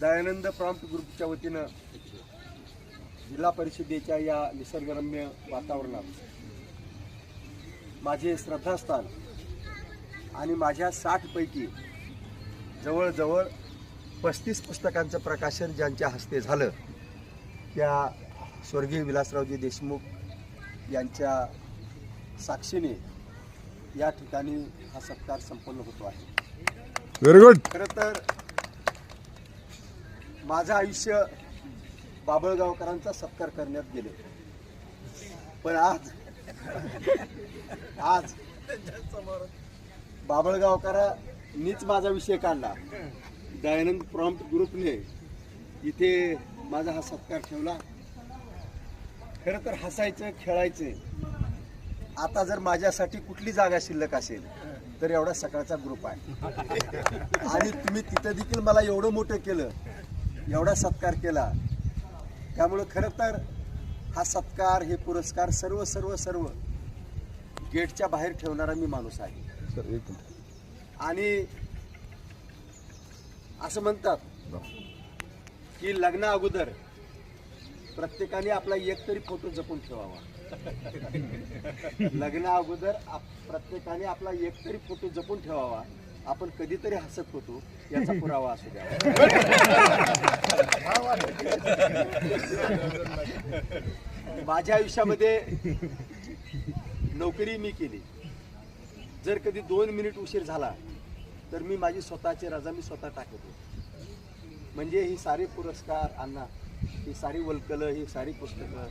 Dayanand prompt ग्रुपच्या वतीनं जिल्हा परिषदेच्या या निसर्गरम्य वातावरणात माझे श्रद्धास्थान आणि माझ्या साठपैकी जवळजवळ पस्तीस पुस्तकांचं प्रकाशन ज्यांच्या हस्ते झालं त्या स्वर्गीय विलासरावजी देशमुख यांच्या साक्षीने या ठिकाणी हा सत्कार संपन्न होतो आहे. व्हेरी गुड खरं तर माझं आयुष्य बाबळगावकरांचा सत्कार करण्यात गेले. पण आज आज बाबळगावकरांनीच माझा विषय काढला. दयानंद प्रॉम्प्ट ग्रुपने इथे माझा हा सत्कार ठेवला. खरं तर हसायचं खेळायचं. आता जर माझ्यासाठी कुठली जागा शिल्लक असेल तर एवढा सकाळचा ग्रुप आहे. आणि तुम्ही तिथं देखील मला एवढं मोठं केलं एवढा सत्कार केला. त्यामुळं खरं तर हा सत्कार हे पुरस्कार सर्व सर्व सर्व गेटच्या बाहेर ठेवणारा मी माणूस आहे. आणि असं म्हणतात की लग्ना अगोदर प्रत्येकाने आपला एक तरी फोटो जपून ठेवावा. लग्ना अगोदर आप- प्रत्येकाने आपला एक तरी फोटो जपून ठेवावा. आपण कधीतरी हसत होतो याचा पुरावा असू द्या. माझ्या आयुष्यामध्ये नोकरी मी केली. जर कधी दोन मिनिट उशीर झाला तर मी माझी स्वतःची रजा मी स्वतः टाकतो म्हणजे ही सारे पुरस्कार अण्णा ही सारी वल्कलं ही सारी पुस्तकं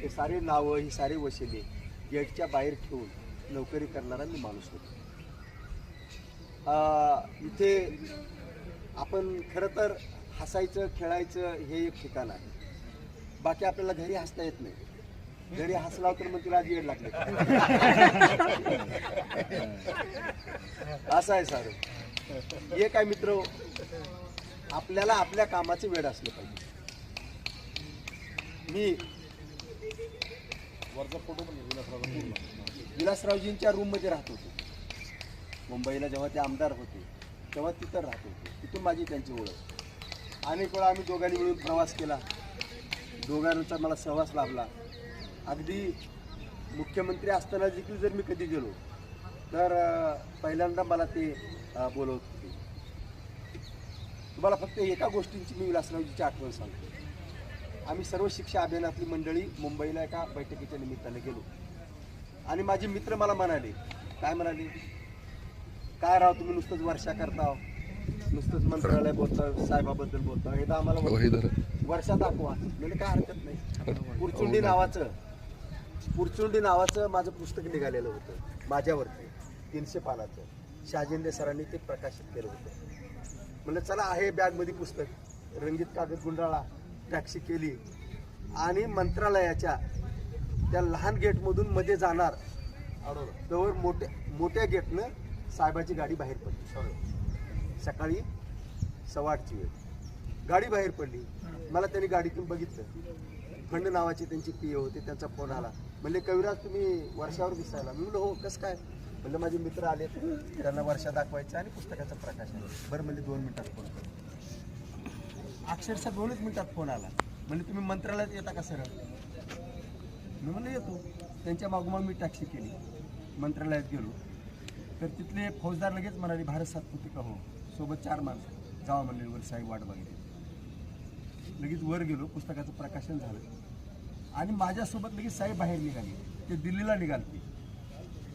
ही सारी नावं ही सारी वशिले गेटच्या बाहेर ठेवून नोकरी करणारा मी माणूस होतो. इथे आपण खरं तर हसायचं खेळायचं हे एक ठिकाण आहे. बाकी आपल्याला घरी हसता येत नाही. घरी हसला तर मग तिला येड लागले. असं आहे सर. हे काय मित्र आपल्याला आपल्या कामाचे वेळ असलं पाहिजे. मी विलासरावजींच्या रूममध्ये राहत होतो. मुंबईला जेव्हा ते आमदार होते तेव्हा तिथं राहत होते. तिथून माझी त्यांची ओळख. अनेक वेळा आम्ही दोघांनी मिळून प्रवास केला. दोघांचा मला सहवास लाभला. अगदी मुख्यमंत्री असताना देखील जर मी कधी गेलो तर पहिल्यांदा मला ते बोलवत होते. तुम्हाला फक्त एका गोष्टींची मी विलासरावजीची आठवण सांगतो. आम्ही सर्व शिक्षा अभियानातली मंडळी मुंबईला एका बैठकीच्या निमित्ताने गेलो. आणि माझे मित्र मला म्हणाले काय म्हणाले? काय राव तुम्ही नुसतंच वर्षा करता? नुसतंच मंत्रालय बोलता साहेबाबद्दल बोलता हे तर आम्हाला धर वर्षा दाखवा. म्हणजे काय हरकत नाही. पुरचुंडी नावाचं पुरचुंडी नावाचं माझं पुस्तक निघालेलं होतं माझ्यावरती तीनशे पानाचं. शहाजेंद्र सरांनी ते प्रकाशित केलं होतं. म्हणलं चला आहे बॅगमध्ये पुस्तक. रंगीत कागद गुंडाळा टॅक्सी केली. आणि मंत्रालयाच्या त्या लहान गेटमधून मध्ये जाणार तर मोठ्या मोठ्या गेटनं साहेबाची गाडी बाहेर पडली. सकाळी सव्वा आठची वेळ. गाडी बाहेर पडली. मला त्यांनी गाडीतून बघितलं. खंड नावाचे त्यांची पी होते त्यांचा फोन आला. म्हणले कविराज तुम्ही वर्षावर दिसायला. मी म्हणलं हो कसं काय? म्हणलं माझे मित्र आले त्यांना वर्षा दाखवायचं आणि पुस्तकाचं प्रकाशन बरं म्हणजे दोन मिनिटात फोन कर. अक्षरशः दोनच मिनिटात फोन आला. म्हणजे तुम्ही मंत्रालयात येता का सरळ? मी म्हणलं येतो. त्यांच्या मागोमाग मी टॅक्सी केली. मंत्रालयात गेलो. तर तिथले फौजदार लगेच म्हणाले भारत सातपुते का हो? सोबत चार माणसं जावा म्हणले वर साहेब वाट बघितली. लगेच वर गेलो पुस्तकाचं प्रकाशन झालं. आणि माझ्यासोबत लगेच साहेब बाहेर निघाले. ते दिल्लीला निघालते.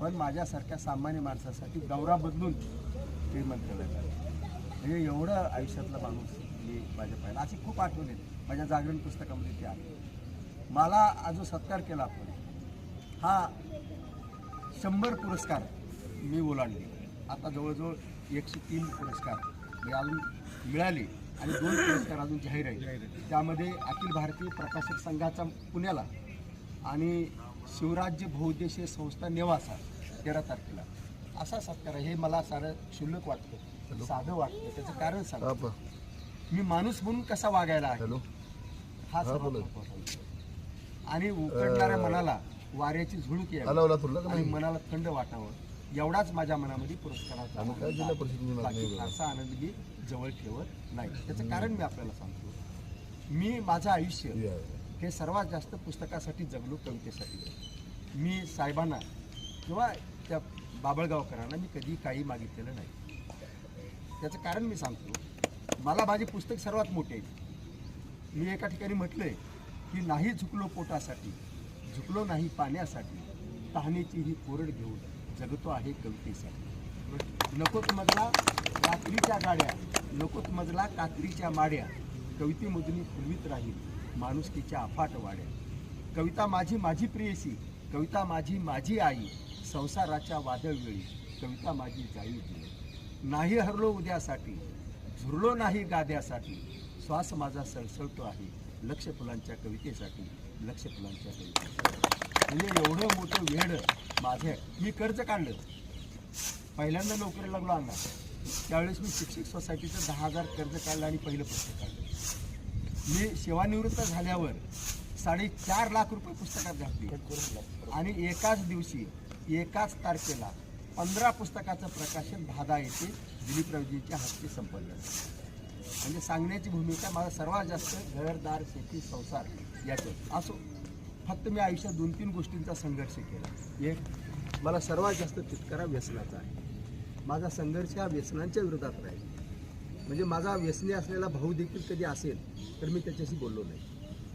पण माझ्यासारख्या सामान्य माणसासाठी दौरा बदलून ते मंत्रालयात आले. म्हणजे एवढं आयुष्यातला माणूस मी माझ्या पाहिला अशी खूप आठवण आहेत माझ्या जागरण पुस्तकामध्ये ते आले. मला आज जो सत्कार केला आपण हा शंभर पुरस्कार मी ओलांडले आता जवळजवळ एकशे तीन पुरस्कार म्हणजे अजून मिळाले आणि दोन पुरस्कार अजून जाहीर आहेत. त्यामध्ये अखिल भारतीय प्रकाशक संघाचा पुण्याला आणि शिवराज्य बहुउद्देशीय संस्था नेवासा तेरा तारखेला. असा सत्कार आहे. हे मला सारं क्षुल्लक वाटतं. साधं वाटतं. त्याचं कारण सांगतो. आप मी माणूस म्हणून कसा वागायला आहे? हा. आणि उकडणाऱ्या मनाला वाऱ्याची झुळूक यावी. आणि मनाला थंड वाटावं. एवढाच माझ्या मनामध्ये पुरस्काराचा फारसा आनंद मी जवळ ठेवत नाही. त्याचं कारण मी आपल्याला सांगतो. मी माझं आयुष्य हे सर्वात जास्त पुस्तकासाठी जगलो कवितेसाठी. मी साहेबांना किंवा त्या बाबळगावकरांना मी कधी काही मागितलेलं नाही. त्याचं कारण मी सांगतो. मला माझे पुस्तक सर्वात मोठे मी एका ठिकाणी म्हटलंय की नाही झुकलो पोटासाठी झुकलो नाही पाण्यासाठी तहानेची ही कोरड घेऊन. जगतो आहे कवितेसाठी. नकोत मजला रात्रीच्या गाड्या नकोत मजला कात्रीच्या माड्या. कवितेमधून फुलवीत राहील माणुसकीच्या अफाट वाड्या. कविता माझी माझी प्रियसी कविता माझी माझी आई. संसाराच्या वादळवेळी कविता माझी जाई गेली नाही हरलो उद्यासाठी झुरलो नाही गाद्यासाठी. श्वास माझा सळसळतो आहे लक्ष फुलांच्या कवितेसाठी लक्ष फुलांच्या कवितेसाठी. म्हणजे एवढं मोठं वेळ माझे मी कर्ज काढलं. पहिल्यांदा नोकरी लागलो अण्णा त्यावेळेस मी शिक्षक सोसायटीचं दहा हजार कर्ज काढलं आणि पहिलं पुस्तक काढलं. मी सेवानिवृत्त झाल्यावर साडेचार लाख रुपये पुस्तकात घातली. आणि एकाच दिवशी एकाच तारखेला पंधरा पुस्तकाचं प्रकाशन दहा येथे दिलीपरावजींच्या हस्ते संपन्न म्हणजे सांगण्याची भूमिका माझा सर्वात जास्त घरदार शेती संसार याच्यात. असो फक्त मी आयुष्यात दोन तीन गोष्टींचा संघर्ष केला. एक मला सर्वात जास्त तितकारा व्यसनाचा आहे. माझा संघर्ष हा व्यसनांच्या विरोधात राहील. म्हणजे माझा व्यसनी असलेला भाऊ देखील कधी असेल तर मी त्याच्याशी बोललो नाही.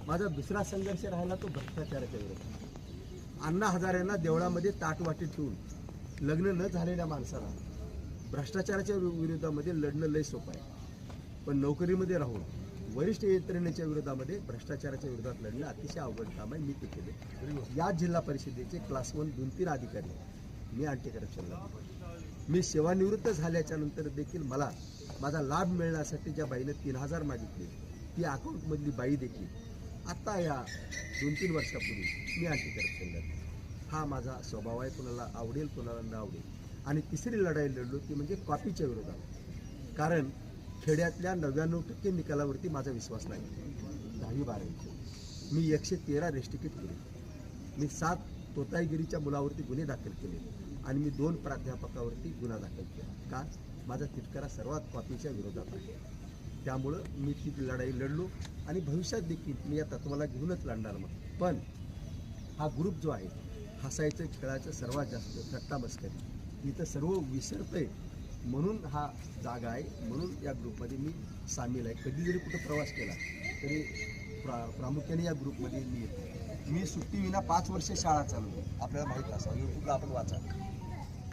माझा दुसरा संघर्ष राहिला तो भ्रष्टाचाराच्या विरोधात. अण्णा हजारेंना देवळामध्ये ताटवाटी ठेवून लग्न न झालेल्या माणसाला भ्रष्टाचाराच्या वि- विरोधामध्ये लढणं लय सोपं आहे. पण नोकरीमध्ये राहून वरिष्ठ यंत्रणेच्या विरोधामध्ये भ्रष्टाचाराच्या विरोधात लढणं अतिशय अवघड काम आहे मी ते केले. या जिल्हा परिषदेचे क्लास वन दोन तीन अधिकारी आहेत. मी अँटी करप्शनला मी सेवानिवृत्त झाल्याच्यानंतर देखील मला माझा लाभ मिळण्यासाठी ज्या बाईनं तीन हजार मागितले ती अकाउंटमधली बाई देखील. आत्ता या दोन तीन वर्षापूर्वी मी अँटी करप्शन हा माझा स्वभाव आहे कुणाला आवडेल कुणाला न आवडेल. आणि तिसरी लढाई लढलो ती म्हणजे कॉपीच्या विरोधात. कारण खेड्यातल्या नव्याण्णव टक्के निकालावरती माझा विश्वास नाही. दहावी बारावी मी एकशे तेरा रेस्टिकेट केले. मी सात तोताईगिरीच्या मुलावरती गुन्हे दाखल केले आणि मी दोन प्राध्यापकावरती गुन्हा दाखल केला. का? माझा तिटकारा सर्वात कॉपीच्या विरोधात आहे. त्यामुळं मी ती लढाई लढलो आणि भविष्यात देखील मी या तत्वाला घेऊनच लढणार मग. पण हा ग्रुप जो आहे हसायचं खेळायचं सर्वात जास्त थट्टा मस्करी. इथं सर्व विसरतंय. म्हणून हा जागा आहे. म्हणून या ग्रुपमध्ये मी सामील आहे. कधी जरी कुठं प्रवास केला तरी प्रा प्रामुख्याने या ग्रुपमध्ये मी येतो. मी सुट्टी विना पाच वर्ष शाळा चालवली आपल्याला माहीत असावं. यूट्यूबला आपण वाचा.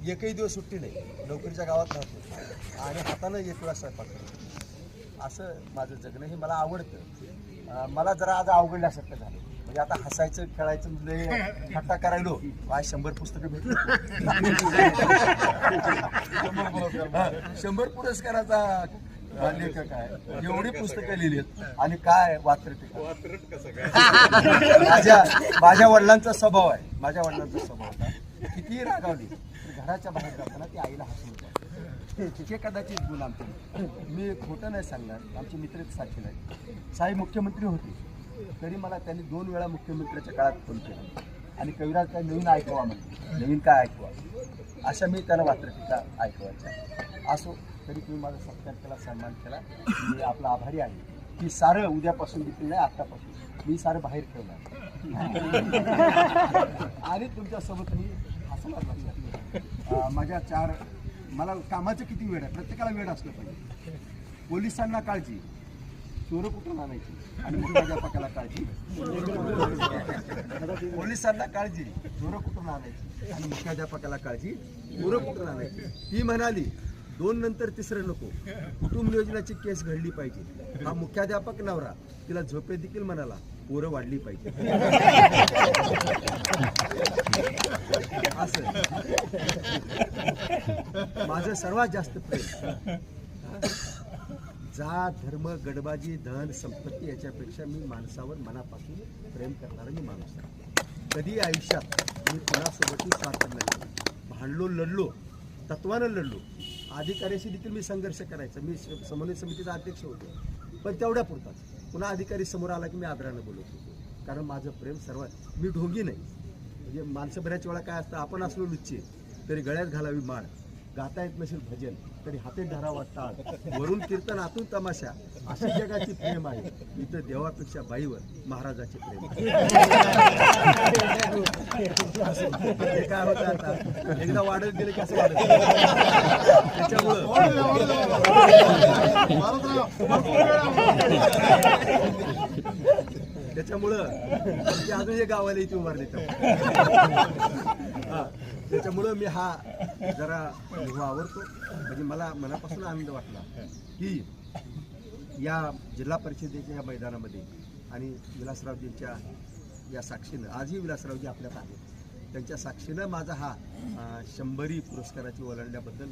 एकही दिवस सुट्टी नाही. नोकरीच्या गावात राहतो. आणि हातानं एक वेळा स्वयंपाक करतो. असं माझं जगणं हे मला आवडतं. मला जरा आज अवघडल्यासारखं झालं. म्हणजे आता हसायचं खेळायचं म्हणजे हट्टा करायलो. आज शंभर पुस्तकं भेटली. शंभर पुरस्काराचा लेखक आहे. एवढी पुस्तकं लिहिलीत. आणि काय वात्रट माझ्या माझ्या वडिलांचा स्वभाव आहे. माझ्या वडिलांचा स्वभाव होता. कितीही रागावली. घराच्या बाहेर जाताना ती आईला हसून जाते. हे कदाचित गुण आमचे. मी खोटं नाही सांगणार. आमचे मित्र साक्षीला आहेत. साई मुख्यमंत्री होते. तरी मला त्यांनी दोन वेळा मुख्यमंत्र्याच्या काळात फोन केला. आणि कविराज काय नवीन ऐकवा म्हणजे नवीन काय ऐकवा? अशा मी त्याला वात्रटिका ऐकवायच्या. असो तरी तुम्ही माझा सत्कार केला सन्मान केला. मी आपला आभारी आहे. की सारं उद्यापासून देखील नाही आत्तापासून. मी सारं बाहेर ठेवणार आणि तुमच्यासोबत मी हसला माझ्या चार मला कामाचं किती वेळ आहे? प्रत्येकाला वेळ असलं पाहिजे. पोलिसांना काळजी. चोरं कुठून आणायची आणि मुख्याध्यापकाला काळजी. पोलिसांना काळजी. चोरं कुठून आणायची आणि मुख्याध्यापकाला काळजी. चोरं कुठून आणायची ती म्हणाली दोन नंतर तिसरं नको. कुटुंब योजनाची केस घडली पाहिजे. हा मुख्याध्यापक नवरा. तिला झोपे देखील म्हणाला पोरं वाढली पाहिजे. असं. माझं सर्वात जास्त प्रेम. जात धर्म गडबाजी धन संपत्ती याच्यापेक्षा मी माणसावर मनापासून प्रेम करणारा मी माणूस आहे. कधी आयुष्यात मी कुणासोबतही साथ नाही. भांडलो लढलो तत्वानं लढलो. अधिकाऱ्याशी देखील मी संघर्ष करायचा. मी समन्वय समितीचा अध्यक्ष होतो. पण तेवढ्या पुरताच. पुन्हा अधिकारी समोर आला की मी आदरानं बोलत होतो. कारण माझं प्रेम सर्वात मी ढोंगी नाही. म्हणजे माणसं बऱ्याच वेळा काय असतं आपण असलो लुच्चे तरी गळ्यात घालावी माळ. गाता येत नसेल भजन तरी हाते धरावा टाळ वरून कीर्तन आतून तमाशा अशी जगाची प्रेम आहे. इथं देवापेक्षा बाईवर महाराजाचे प्रेम आहे. काय होतं आता? एकदा वाढत गेलं की असं वाढत त्याच्यामुळं त्याच्यामुळं ते अजून एक गावाला इथे उभारले त्याच्यामुळं मी हा जरा अनुभव आवडतो म्हणजे मला मनापासून आनंद वाटला की या जिल्हा परिषदेच्या या मैदानामध्ये आणि विलासरावजींच्या या साक्षीनं आजही विलासरावजी आपल्यात आहेत. त्यांच्या साक्षीनं माझा हा शंभरी पुरस्काराची ओलांडल्याबद्दल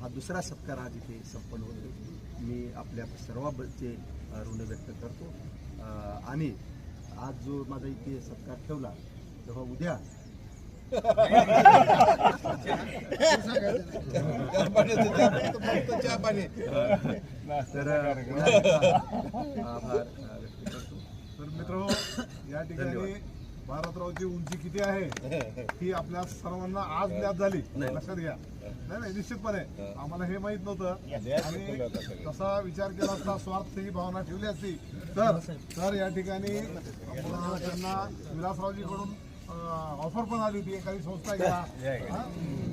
हा दुसरा सत्कार आज इथे संपन्न होतो मी आपल्या सर्वांचे ऋण व्यक्त करतो. आणि आज जो माझा इथे सत्कार ठेवला तेव्हा उद्या तर तर मित्र या ठिकाणी भारतरावची उंची किती आहे ही आपल्या सर्वांना आज ज्ञात झाली लक्षात घ्या नाही नाही निश्चितपणे आम्हाला हे माहीत नव्हतं आणि तसा विचार केला असता स्वार्थ ही भावना ठेवली असती तर तर या ठिकाणी त्यांना विलासरावजीकडून ऑफर पण आली होती एखादी संस्था घ्या?